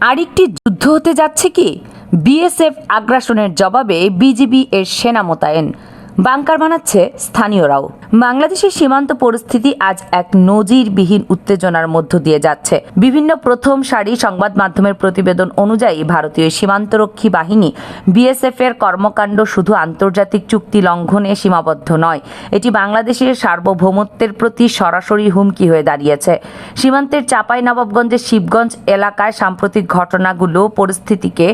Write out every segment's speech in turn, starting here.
আরেকটি যুদ্ধ হতে যাচ্ছে কি? বিএসএফ আগ্রাসনের জবাবে বিজিবি এর সেনা মোতায়েন। বাংকার বানাচ্ছে স্থানীয়রাও। বাংলাদেশের সীমান্ত পরিস্থিতি আজ এক নজিরবিহীন উত্তেজনার মধ্য দিয়ে যাচ্ছে। বিভিন্ন প্রথম সারি সংবাদ মাধ্যমের প্রতিবেদন অনুযায়ী ভারতীয় সীমান্তরক্ষী বাহিনী বিএসএফ এর কর্মকাণ্ড শুধু আন্তর্জাতিক চুক্তি লঙ্ঘনে সীমাবদ্ধ নয়, এটি বাংলাদেশের সার্বভৌমত্বের প্রতি সরাসরি হুমকি হয়ে দাঁড়িয়েছে। সীমান্তের চাপাই নবাবগঞ্জের শিবগঞ্জ এলাকায় সাম্প্রতিক ঘটনাগুলো পরিস্থিতিকে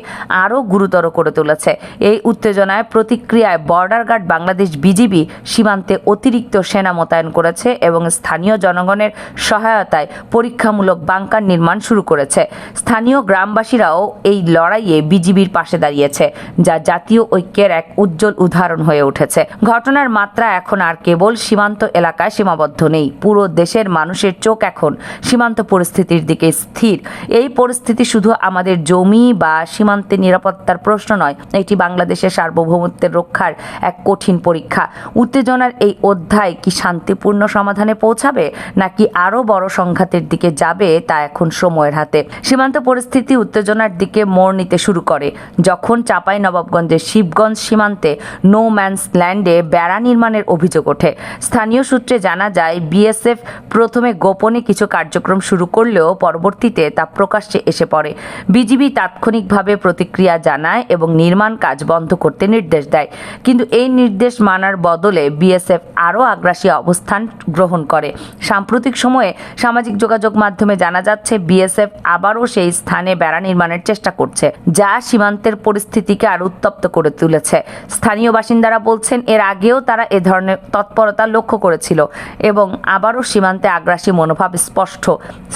আরও গুরুতর করে তুলেছে। এই উত্তেজনায় প্রতিক্রিয়ায় বর্ডার গার্ড বাংলাদেশ বিজিবি সীমান্তে অতিরিক্ত সেনা মোতায়েন করেছে এবং স্থানীয় জনগণের সহায়তায় পরীক্ষামূলক বাংকার নির্মাণ শুরু করেছে। স্থানীয় গ্রামবাসীরাও এই লড়াইয়ে বিজিবির পাশে দাঁড়িয়েছে, যা জাতীয় ঐক্যের এক উজ্জ্বল উদাহরণ হয়ে উঠেছে। ঘটনার মাত্রা এখন আর কেবল সীমান্ত এলাকায় সীমাবদ্ধ নেই, পুরো দেশের মানুষের চোখ এখন সীমান্ত পরিস্থিতির দিকে স্থির। এই পরিস্থিতি শুধু আমাদের জমি বা সীমান্তে নিরাপত্তার প্রশ্ন নয়, এটি বাংলাদেশের সার্বভৌমত্বের রক্ষার এক কঠিন পরীক্ষা। উত্তেজনার এই অধ্যায় কি শান্তিপূর্ণ সমাধানে পৌঁছাবে, নাকি আরও বড় সংঘাতের দিকে যাবে, তা এখন সময়ের হাতে। সীমান্ত পরিস্থিতি উত্তেজনার দিকে মোড় নিতে শুরু করে। যখন চাপাই নবাবগঞ্জের শিবগঞ্জ সীমান্তে নো ম্যানস ল্যান্ডে বেড়া নির্মাণের অভিযোগ ওঠে, স্থানীয় সূত্রে জানা যায়, বিএসএফ প্রথমে গোপনে কিছু কার্যক্রম শুরু করলেও পরবর্তীতে তা প্রকাশ্যে এসে পড়ে। বিজিবি তাৎক্ষণিকভাবে প্রতিক্রিয়া জানায় এবং নির্মাণ কাজ বন্ধ করতে নির্দেশ দেয়। কিন্তু এই নির্দেশ মানার বদলে বিএসএফ আরও আগ্রাসী অবস্থান গ্রহণ করে। সাম্প্রতিক সময়ে সামাজিক যোগাযোগ মাধ্যমে জানা যাচ্ছে, বিএসএফ আবারও সেই স্থানে বেড়া নির্মাণের চেষ্টা করছে, যা সীমান্তের পরিস্থিতিকে আরও উত্তপ্ত করে তুলেছে। স্থানীয় বাসিন্দারা বলছেন, এর আগেও তারা এ ধরনের তৎপরতা লক্ষ্য করেছিল এবং আবারও সীমান্তে আগ্রাসী মনোভাব স্পষ্ট।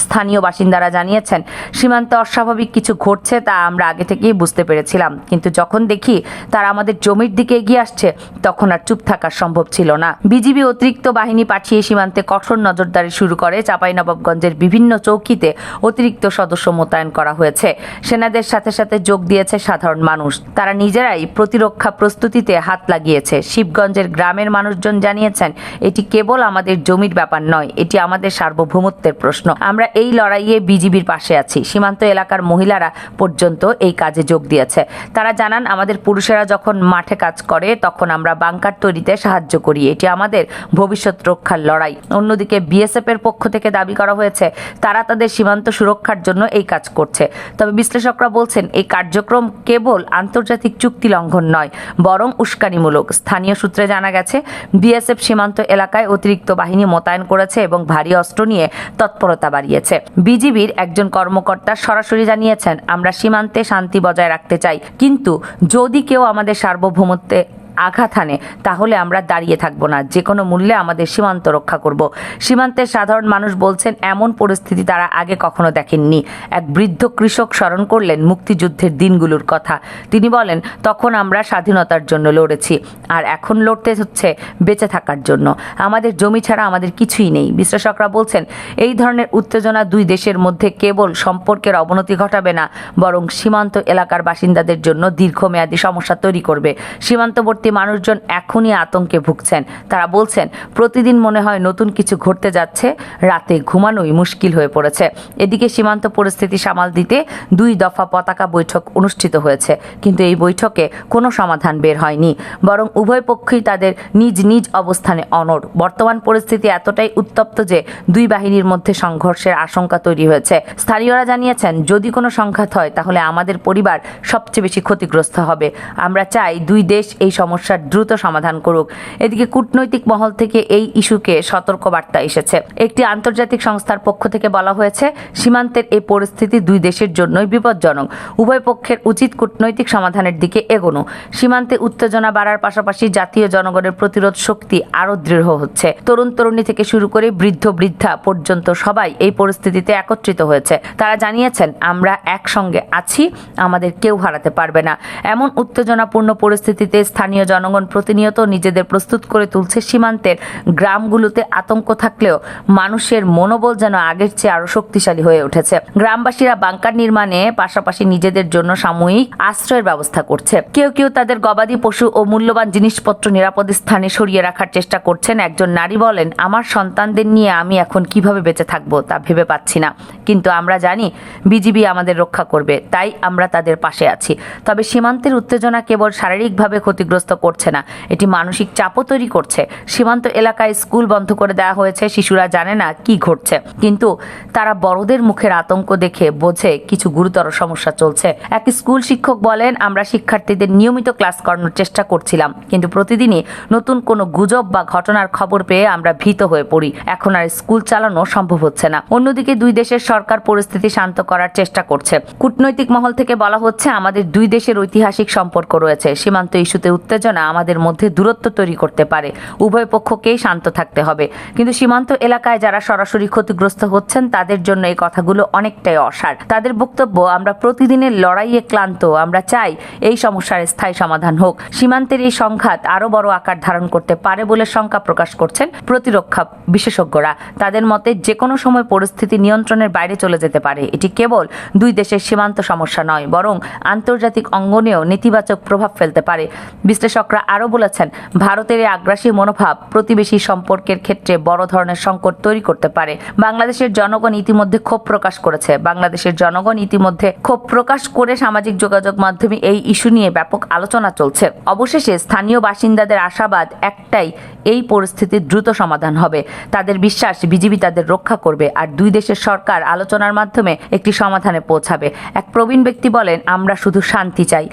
স্থানীয় বাসিন্দারা জানিয়েছেন, সীমান্তে অস্বাভাবিক কিছু ঘটছে তা আমরা আগে থেকেই বুঝতে পেরেছিলাম, কিন্তু যখন দেখি তারা আমাদের জমির দিকে এগিয়ে আসছে, তখন আর চুপ থাকা সম্ভব ছিল না। বিজিবি অতিরিক্ত বাহিনী পাঠিয়ে সীমান্তে কঠোর নজরদারি শুরু করে। চাঁপাইনবাবগঞ্জের বিভিন্ন চৌকিতে অতিরিক্ত সদস্য মোতায়েন করা হয়েছে। সেনাদের সাথে সাথে যোগ দিয়েছে সাধারণ মানুষ। তারা নিজেরাই প্রতিরক্ষা প্রস্তুতিতে হাত লাগিয়েছে। শিবগঞ্জের গ্রামের মানুষজন জানিয়েছেন, এটি কেবল আমাদের জমির ব্যাপার নয়, এটি আমাদের সার্বভৌমত্বের প্রশ্ন। আমরা এই লড়াইয়ে বিজিবির পাশে আছি। সীমান্ত এলাকার মহিলারা পর্যন্ত এই কাজে যোগ দিয়েছে। তারা জানান, আমাদের পুরুষেরা যখন মাঠে কাজ করে, তখন আমরা বাংকার তৈরিতে সাহায্য করি। এটি আমাদের ভবিষ্যৎ রক্ষার লড়াই। অন্যদিকে বিএসএফ এর পক্ষ থেকে দাবি করা হয়েছে, তারা তাদের সীমান্ত সুরক্ষার জন্য এই কাজ করছে। তবে বিশ্লেষকরা বলছেন, এই কার্যক্রম কেবল আন্তর্জাতিক চুক্তি লঙ্ঘন নয়, বরং উস্কানিমূলক। স্থানীয় সূত্রে জানা গেছে বিএসএফ সীমান্ত এলাকায় অতিরিক্ত বাহিনী মোতায়েন করেছে এবং ভারী অস্ত্র নিয়ে তৎপরতা বাড়িয়েছে। বিজিবির একজন কর্মকর্তা সরাসরি জানিয়েছেন, আমরা সীমান্তে শান্তি বজায় রাখতে চাই, কিন্তু যদি কেউ আমাদের সার্বভৌমত্বে আঘাত হানে, তাহলে আমরা দাঁড়িয়ে থাকব না। যে কোনো মূল্যে আমাদের সীমান্ত রক্ষা করব। সীমান্তের সাধারণ মানুষ বলছেন, এমন পরিস্থিতি তারা আগে কখনো দেখেননি। এক বৃদ্ধ কৃষক স্মরণ করলেন মুক্তিযুদ্ধের দিনগুলোর কথা। তিনি বলেন, তখন আমরা স্বাধীনতার জন্য লড়েছি, আর এখন লড়তে হচ্ছে বেঁচে থাকার জন্য। আমাদের জমি ছাড়া আমাদের কিছুই নেই। বিশ্লেষকরা বলছেন, এই ধরনের উত্তেজনা দুই দেশের মধ্যে কেবল সম্পর্কের অবনতি ঘটাবে না, বরং সীমান্ত এলাকার বাসিন্দাদের জন্য দীর্ঘমেয়াদী সমস্যা তৈরি করবে। সীমান্তবর্তী মানুষজন এখনই আতঙ্কে ভুগছেন। তারা বলছেন, প্রতিদিন মনে হয় নতুন কিছু ঘটতে যাচ্ছে, রাতে ঘুমানোই মুশকিল হয়ে পড়েছে। এদিকে সীমান্ত পরিস্থিতি সামাল দিতে দুই দফা পতাকা বৈঠক অনুষ্ঠিত হয়েছে, কিন্তু এই বৈঠকে কোনো সমাধান বের হয়নি। বরং উভয় পক্ষই তাদের নিজ নিজ অবস্থানে অনড়। বর্তমান পরিস্থিতি এতটাই উত্তপ্ত যে দুই বাহিনীর মধ্যে সংঘর্ষের আশঙ্কা তৈরি হয়েছে। স্থানীয়রা জানিয়েছেন, যদি কোনো সংঘাত হয়, তাহলে আমাদের পরিবার সবচেয়ে বেশি ক্ষতিগ্রস্ত হবে। আমরা চাই দুই দেশ এই সমস্যার দ্রুত সমাধান করুক। এদিকে কূটনৈতিক মহল থেকে এই ইস্যুকে সতর্ক বার্তা এসেছে। একটি আন্তর্জাতিক সংস্থার পক্ষ থেকে বলা হয়েছে, সীমান্তের এই পরিস্থিতি দুই দেশের জন্যই বিপজ্জনক। উভয় পক্ষের উচিত কূটনৈতিক সমাধানের দিকে এগোনো। সীমান্তে উত্তেজনা বাড়ার পাশাপাশি জাতীয় জনগণের প্রতিরোধ শক্তি আরও দৃঢ় হচ্ছে। তরুণ তরুণী থেকে শুরু করে বৃদ্ধ বৃদ্ধা পর্যন্ত সবাই এই পরিস্থিতিতে একত্রিত হয়েছে। তারা জানিয়েছেন, আমরা একসঙ্গে আছি, আমাদের কেউ হারাতে পারবে না। এমন উত্তেজনাপূর্ণ পরিস্থিতিতে স্থানীয় স্থানীয় জনগণ প্রতিনিয়ত নিজেদের প্রস্তুত করে তুলছে সীমান্তের গ্রামগুলোতে আতঙ্ক থাকলেও মানুষের মনোবল যেন আগের চেয়ে আরও শক্তিশালী হয়ে উঠেছে। গ্রামবাসীরা বাংকার নির্মাণে পাশাপাশি নিজেদের জন্য সাময়িক আশ্রয়ের ব্যবস্থা করছে। কেউ কেউ তাদের গবাদি পশু ও মূল্যবান জিনিসপত্র নিরাপদ স্থানে সরিয়ে রাখার চেষ্টা করছেন। একজন নারী বলেন, আমার সন্তানদের নিয়ে আমি এখন কীভাবে বেঁচে থাকব তা ভেবে পাচ্ছি না। কিন্তু আমরা জানি, বিজিবি আমাদের রক্ষা করবে। তাই আমরা তাদের পাশে আছি। তবে সীমান্তের উত্তেজনা কেবল শারীরিকভাবে ক্ষতিগ্রস্ত করছে না। এটি মানসিক চাপও তৈরি করছে। সীমান্ত এলাকায় স্কুল বন্ধ করে দেওয়া হয়েছে। শিশুরা জানে না কি ঘটছে। কিন্তু তারা বড়দের মুখের আতঙ্ক দেখে বোঝে কিছু গুরুতর সমস্যা চলছে। এক স্কুল শিক্ষক বলেন, আমরা শিক্ষার্থীদের নিয়মিত ক্লাস করানোর চেষ্টা করছিলাম। কিন্তু প্রতিদিনই নতুন কোনো গুজব বা ঘটনার খবর পেয়ে আমরা ভীত হয়ে পড়ি। এখন আর স্কুল চালানো সম্ভব হচ্ছে না। অন্যদিকে দুই দেশের সরকার পরিস্থিতি শান্ত করার চেষ্টা করছে। কূটনৈতিক মহল থেকে বলা হচ্ছে, আমাদের দুই দেশের ঐতিহাসিক সম্পর্ক রয়েছে। সীমান্ত ইস্যুতে উত্তেজনা আমাদের মধ্যে দূরত্ব তৈরি করতে পারে। উভয় পক্ষকেই শান্ত থাকতে হবে। কিন্তু সীমান্ত এলাকায় যারা সরাসরি ক্ষতিগ্রস্ত হচ্ছেন, তাদের জন্য এই কথাগুলো অনেকটাই অসার। তাদের বক্তব্য, আমরা প্রতিদিনের লড়াইয়ে ক্লান্ত, আমরা চাই এই সমস্যার স্থায়ী সমাধান হোক। সীমান্তের এই সংঘাত আরও বড় আকার ধারণ করতে পারে বলে শঙ্কা প্রকাশ করছেন প্রতিরক্ষা বিশেষজ্ঞরা। তাদের মতে যে কোনো সময় পরিস্থিতি নিয়ন্ত্রণের বাইরে চলে যেতে পারে। এটি কেবল দুই দেশের সীমান্ত সমস্যা নয়, বরং আন্তর্জাতিক অঙ্গনেও নেতিবাচক প্রভাব ফেলতে পারে। বিশ্লেষকরা আরও বলেছেন, ভারতের এই আগ্রাসী মনোভাব প্রতিবেশী সম্পর্কের ক্ষেত্রে বড় ধরনের সংকট তৈরি করতে পারে। বাংলাদেশের জনগণ ইতিমধ্যে ক্ষোভ প্রকাশ করেছে। বাংলাদেশের জনগণ ইতিমধ্যে ক্ষোভ প্রকাশ করে সামাজিক যোগাযোগ মাধ্যমে এই ইস্যু নিয়ে ব্যাপক আলোচনা চলছে। অবশেষে স্থানীয় বাসিন্দাদের আশাবাদ একটাই, এই পরিস্থিতির দ্রুত সমাধান হবে। তাদের বিশ্বাস বিজিবি তাদের রক্ষা করবে আর দুই দেশের সরকার আলোচনার মাধ্যমে একটি সমাধানে পৌঁছাবে। এক প্রবীণ ব্যক্তি বলেন, আমরা শুধু শান্তি চাই।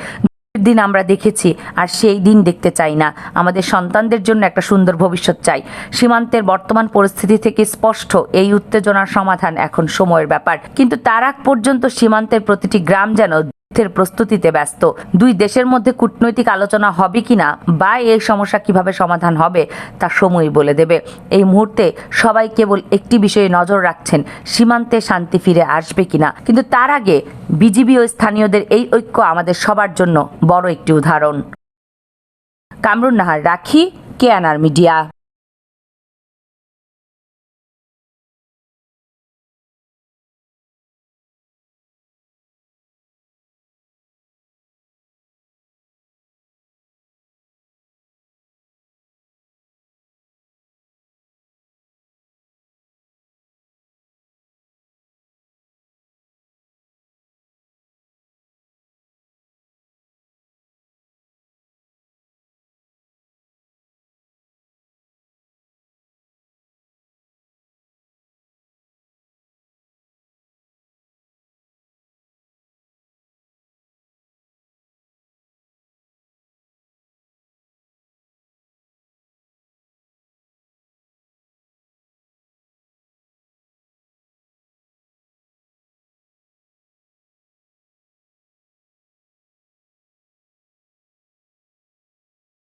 দিন আমরা দেখেছি, আর সেই দিন দেখতে চাই না। আমাদের সন্তানদের জন্য একটা সুন্দর ভবিষ্যৎ চাই। সীমান্তের বর্তমান পরিস্থিতি থেকে স্পষ্ট এই উত্তেজনার সমাধান এখন সময়ের ব্যাপার। কিন্তু তার আগ পর্যন্ত সীমান্তের প্রতিটি গ্রাম যেন যুদ্ধের প্রস্তুতিতে ব্যস্ত। দুই দেশের মধ্যে কূটনৈতিক আলোচনা হবে কিনা বা এই সমস্যা কীভাবে সমাধান হবে তা সময়ই বলে দেবে। এই মুহূর্তে সবাই কেবল একটি বিষয়ে নজর রাখছেন, সীমান্তে শান্তি ফিরে আসবে কিনা। কিন্তু তার আগে বিজিবি ও স্থানীয়দের এই ঐক্য আমাদের সবার জন্য বড় একটি উদাহরণ। কামরুন নাহার, রাখি কেয়ানার মিডিয়া।